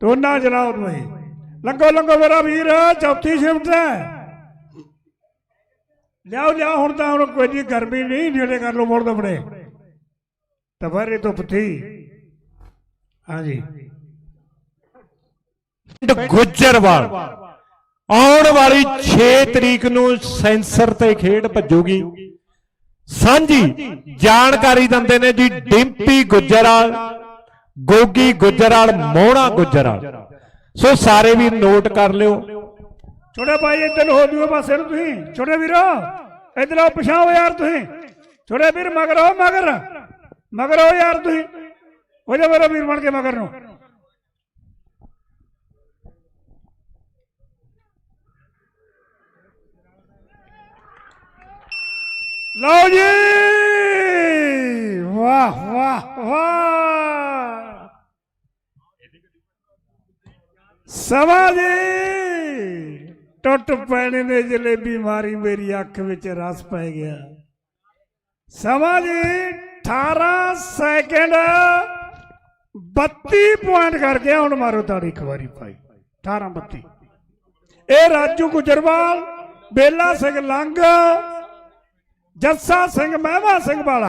ਦੋਨਾਂ ਜਨਾਬ ਦੋਏ ਲੰਗੋ ਲੰਗੋ ਮੇਰਾ ਵੀਰ, ਚੌਥੀ ਸ਼ਿਫਟ ਹੈ। ਲਿਆਓ ਲਿਆਓ, ਹੁਣ ਤਾਂ ਹੁਣ ਕੋਈ ਗਰਮੀ ਨਹੀਂ ਨੇੜੇ ਕਰ ਲੋ ਮੋੜ ਦਬੜੇ ਤਵਾਰੇ ਤੋਂ ਪਤੀ ਹਾਂਜੀ। ਗੁੱਜਰਵਾਲ। ਆਉਣ ਵਾਲੀ 6 ਤਰੀਕ ਨੂੰ ਸੈਂਸਰ ਤੇ ਖੇਡ ਭੱਜੂਗੀ। ਸਾਂਝੀ ਜਾਣਕਾਰੀ ਦਿੰਦੇ ਨੇ ਜੀ, ਡਿੰਪੀ ਗੁੱਜਰਾਲ ਗੋਗੀ ਗੁੱਜਰਾਲ ਮੋਹਣਾ ਗੁੱਜਰਾਲ ਸੋ ਸਾਰੇ ਵੀ ਨੋਟ ਕਰ ਲਿਓ। ਛੋਟੇ ਭਾਈ, ਇੱਧਰ ਹੋ ਜੂਏ ਪਾਸੇ ਨੂੰ ਤੁਸੀਂ। ਛੋਟੇ ਵੀਰੋ, ਇੱਧਰ ਆਓ, ਪਛਾਓ ਯਾਰ ਤੁਸੀਂ। ਛੋਟੇ ਵੀਰ, ਮਗਰ ਹੋ ਮਗਰ। ਮਗਰ ਆਓ ਯਾਰ ਤੁਸੀਂ। ਹੋ ਜਾ ਮੇਰਾ ਵੀਰ ਬਣ ਕੇ ਮਗਰ ਨੂੰ। ਲਓ ਜੀ। ਵਾਹ ਵਾਹ ਵਾਹ। ਸਵਾ ਜੀ ਟੁੱਟ ਪੈਣੇ ਨੇ ਜਲੇਬੀ ਮਾਰੀ, ਮੇਰੀ ਅੱਖ ਵਿੱਚ ਰਸ ਪੈ ਗਿਆ। ਸਵਾ ਜੀ 18 ਸੈਕਿੰਡ 32 ਪੁਆਇੰਟ ਕਰ ਗਿਆ ਹੁਣ ਮਾਰੋ ਤਾੜੀ, ਇੱਕ ਵਾਰੀ ਭਾਈ। 18 32 ਇਹ ਰਾਜੂ ਗੁਜਰਵਾਲ, ਬੇਲਾ ਸਿੰਘ ਲੰਗ, ਜੱਸਾ ਸਿੰਘ ਮਹਿਵਾ ਸਿੰਘ ਵਾਲਾ।